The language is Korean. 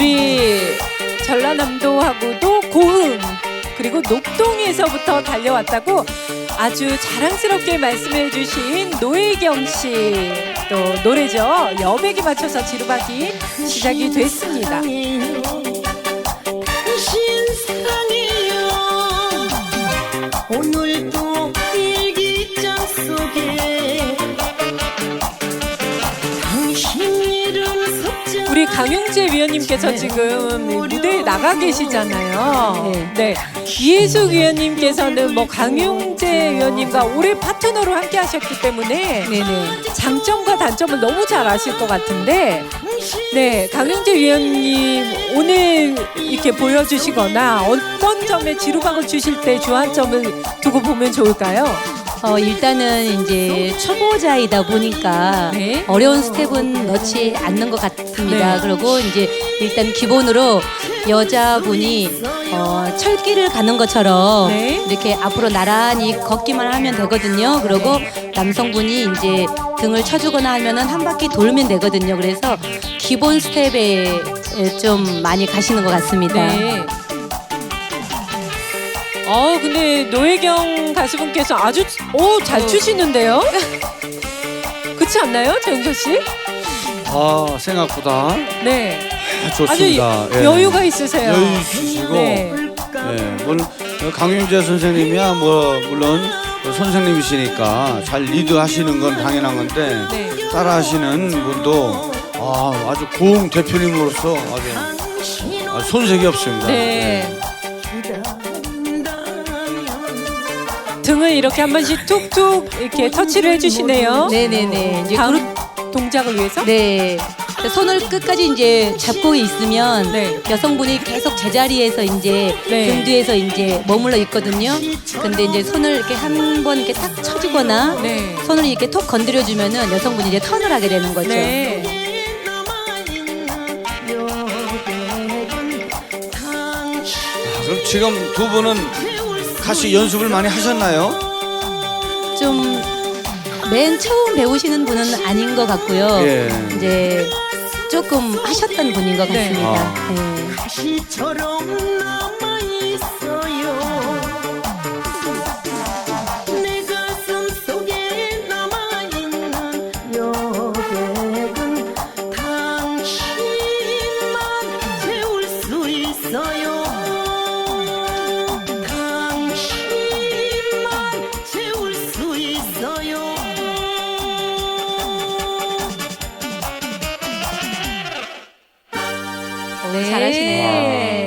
우리 전라남도하고도 고흥 그리고 녹동에서부터 달려왔다고 아주 자랑스럽게 말씀해 주신 노혜경 씨. 또 노래죠. 여백에 맞춰서 지루박이 시작이 됐습니다. 강용재 위원님께서 지금 무대에 나가 계시잖아요. 네. 이혜숙 위원님께서는 뭐 강용재 위원님과 오래 파트너로 함께 하셨기 때문에 네네. 장점과 단점을 너무 잘 아실 것 같은데 네, 강용재 위원님 오늘 이렇게 보여주시거나 어떤 점에 지루각을 주실 때 주안점을 두고 보면 좋을까요? 어, 일단은 이제 초보자이다 보니까 네. 어려운 스텝은 넣지 않는 것 같습니다. 네. 그리고 이제 일단 기본으로 여자분이 어, 철길을 가는 것처럼 네. 이렇게 앞으로 나란히 걷기만 하면 되거든요. 그리고 남성분이 이제 등을 쳐주거나 하면은 한 바퀴 돌면 되거든요. 그래서 기본 스텝에 좀 많이 가시는 것 같습니다. 네. 어, 근데 노혜경 가수분께서 아주 오, 잘 추시는데요? 그렇지 않나요, 정서 씨? 아 생각보다 네. 좋습니다. 아주 예. 여유가 있으세요. 여유 있으시고 네. 예, 물론 강윤재 선생님이야 뭐 물론 선생님이시니까 잘 리드하시는 건 당연한 건데 네. 따라하시는 분도 아, 아주 고흥 대표님으로서 아주 아, 손색이 없습니다. 네. 등을 이렇게 한 번씩 툭툭 이렇게 터치를 해주시네요. 네네네. 이제 다음 동작을 위해서. 네. 손을 끝까지 이제 잡고 있으면 네. 여성분이 계속 제자리에서 이제 네. 등 뒤에서 이제 머물러 있거든요. 근데 이제 손을 이렇게 한 번 이렇게 딱 쳐주거나 네. 손을 이렇게 톡 건드려 주면은 여성분이 이제 턴을 하게 되는 거죠. 네. 그럼 지금 두 분은 같이 연습을 많이 하셨나요? 좀 맨 처음 배우시는 분은 아닌 것 같고요. 예. 이제 조금 하셨던 분인 것 네. 같습니다. 아. 네. 다시처럼 남아 네. 잘하시네요.